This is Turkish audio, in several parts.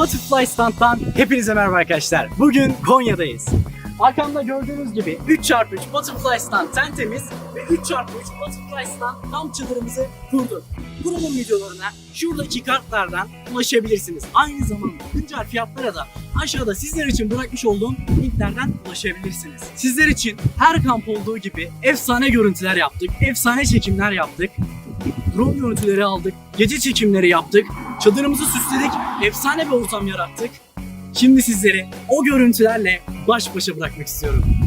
Butterfly Stand'dan hepinize merhaba arkadaşlar. Bugün Konya'dayız. Arkamda gördüğünüz gibi 3x3 Butterfly Stand tentemiz ve 3x3 Butterfly Stand kamp çadırımızı kurduk. Kurulum videolarına şuradaki kartlardan ulaşabilirsiniz. Aynı zamanda güncel fiyatlara da aşağıda sizler için bırakmış olduğum linklerden ulaşabilirsiniz. Sizler için her kamp olduğu gibi efsane görüntüler yaptık, efsane çekimler yaptık. Drone görüntüleri aldık, gece çekimleri yaptık, çadırımızı süsledik, efsane bir ortam yarattık. Şimdi sizleri o görüntülerle baş başa bırakmak istiyorum.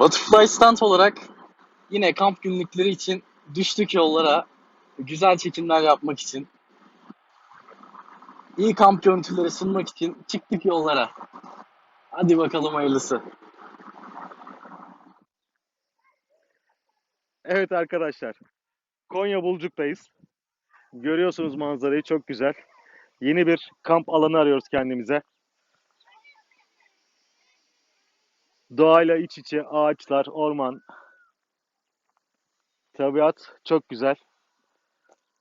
Butterfly Stand olarak yine kamp günlükleri için düştük yollara. Güzel çekimler yapmak için. iyi kamp görüntüleri sunmak için çıktık yollara. Hadi bakalım hayırlısı. Evet arkadaşlar. Konya Bulcuk'tayız. Görüyorsunuz manzarayı çok güzel. Yeni bir kamp alanı arıyoruz kendimize. Doğayla iç içe ağaçlar, orman, tabiat çok güzel.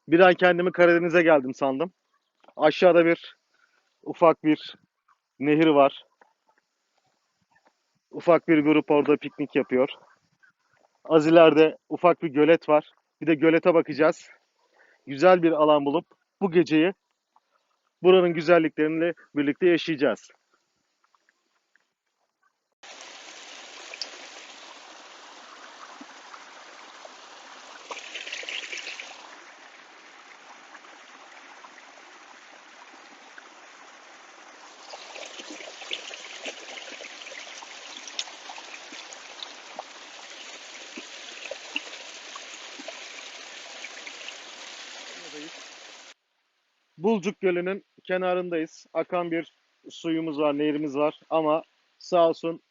Bir an kendimi Karadeniz'e geldim sandım. Aşağıda bir ufak bir nehir var. Ufak bir grup orada piknik yapıyor. Az ileride ufak bir gölet var. Bir de gölete bakacağız. Güzel bir alan bulup bu geceyi buranın güzellikleriyle birlikte yaşayacağız. Bulcuk Gölü'nün kenarındayız. Akan bir suyumuz var, nehirimiz var ama sağ olsun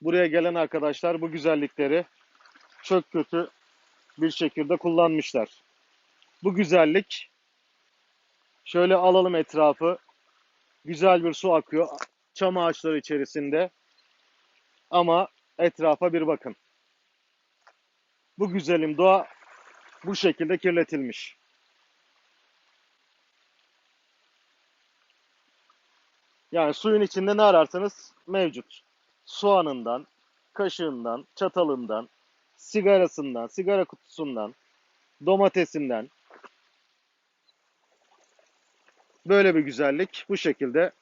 buraya gelen arkadaşlar bu güzellikleri çok kötü bir şekilde kullanmışlar. Bu güzellik şöyle alalım etrafı. Güzel bir su akıyor. Çam ağaçları içerisinde. Ama etrafa bir bakın. Bu güzelim doğa bu şekilde kirletilmiş. Yani suyun içinde ne ararsanız mevcut. Soğanından, kaşığından, çatalından, sigarasından, sigara kutusundan, domatesinden. Böyle bir güzellik bu şekilde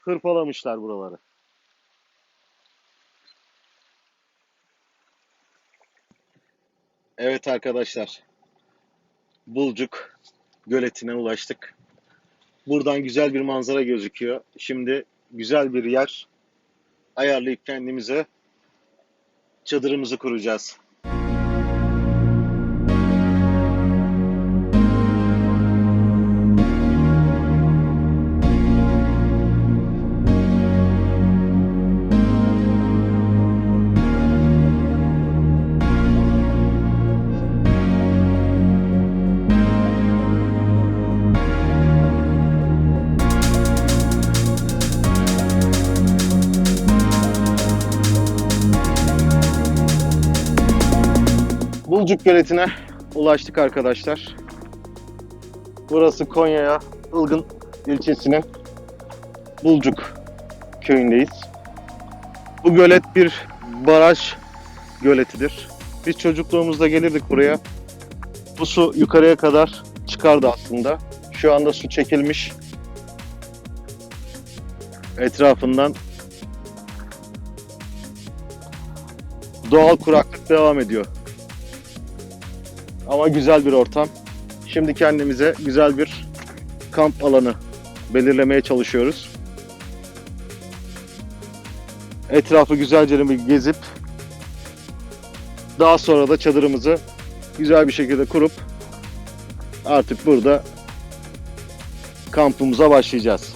hırpalamışlar buraları. Evet arkadaşlar. Bulcuk göletine ulaştık. Buradan güzel bir manzara gözüküyor. Şimdi güzel bir yer ayarlayıp kendimize çadırımızı kuracağız. Bulcuk Göleti'ne ulaştık arkadaşlar. Burası Konya'ya Ilgın ilçesinin Bulcuk köyündeyiz. Bu gölet bir baraj göletidir. Biz çocukluğumuzda gelirdik buraya. Bu su yukarıya kadar çıkardı aslında. Şu anda su çekilmiş. Etrafından doğal kuraklık devam ediyor. Ama güzel bir ortam. Şimdi kendimize güzel bir kamp alanı belirlemeye çalışıyoruz. Etrafı güzelce bir gezip daha sonra da çadırımızı güzel bir şekilde kurup artık burada kampımıza başlayacağız.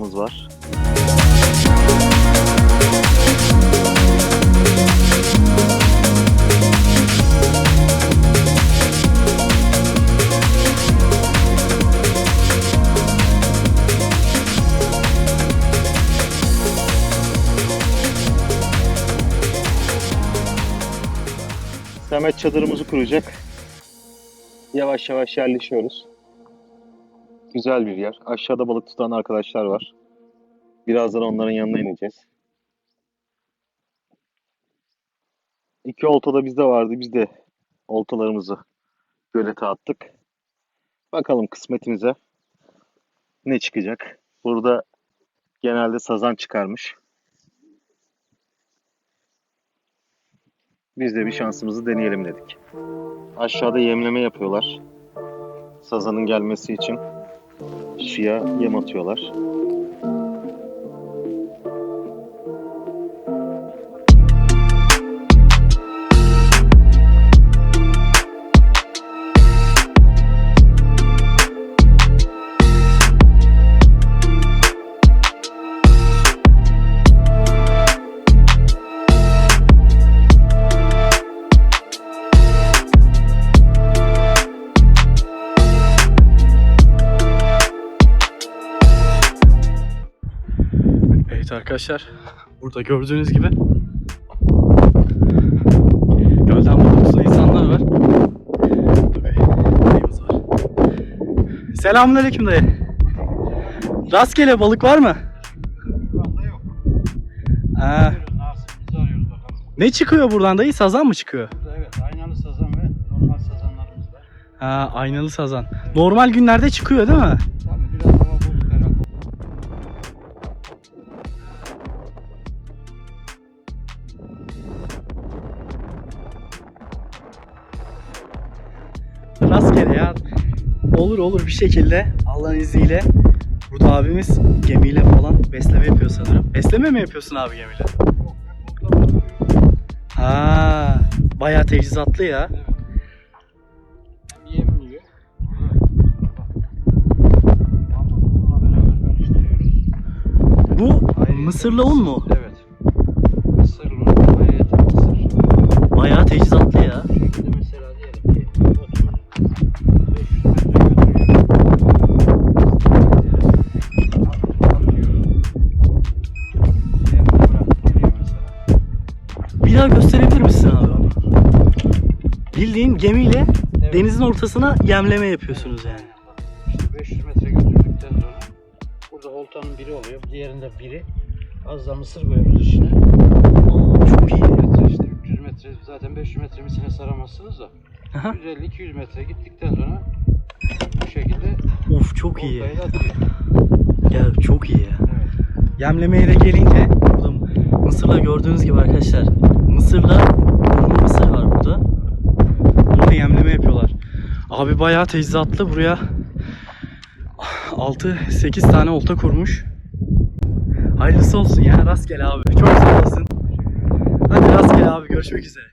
Manzaramız var. Samet çadırımızı kuracak. Yavaş yavaş yerleşiyoruz. Güzel bir yer. Aşağıda balık tutan arkadaşlar var. Birazdan onların yanına ineceğiz. İki olta da bizde vardı. Biz de oltalarımızı gölete attık. Bakalım kısmetimize ne çıkacak. Burada genelde sazan çıkarmış. Biz de bir şansımızı deneyelim dedik. Aşağıda yemleme yapıyorlar. Sazanın gelmesi için suya yem atıyorlar. Evet arkadaşlar, burada gördüğünüz gibi gölden balıkçı insanlar var. Dayımız var. Selamünaleyküm dayı. Rastgele balık var mı? Şu anda yok. Ha, Arıyoruz, nasibimizi arıyoruz bakalım. ne çıkıyor buradan dayı? Sazan mı çıkıyor? Burada evet aynalı sazan ve normal sazanlarımız var. Ha, aynalı sazan. Normal günlerde çıkıyor değil mi? Olur olur bir şekilde Allah'ın izniyle burada abimiz gemiyle falan besleme yapıyor sanırım. Besleme mi yapıyorsun abi gemiyle? Ha, bayağı teçhizatlı ya. Evet. Bu mısırlı un mu? Evet. Gemiyle Evet. denizin ortasına yemleme yapıyorsunuz yani. İşte 500 metre oltanın biri oluyor. Diğerinde biri. Az da mısır koyuyoruz içine. Aa, çok iyi. metre işte 300 metre zaten 500 metre misine saramazsınız da. Aha. 150-200 metre gittikten sonra bu şekilde Of çok iyi. Ya çok iyi ya. Evet. Yemlemeye de gelince burada mısırla gördüğünüz gibi arkadaşlar mısırla burnu mısır var burada. Burada yemleme yapıyorlar. Abi bayağı teyzatlı buraya 6-8 tane olta kurmuş. Hayırlısı olsun ya rastgele abi. Çok sağ olasın. Hadi rastgele abi görüşmek üzere.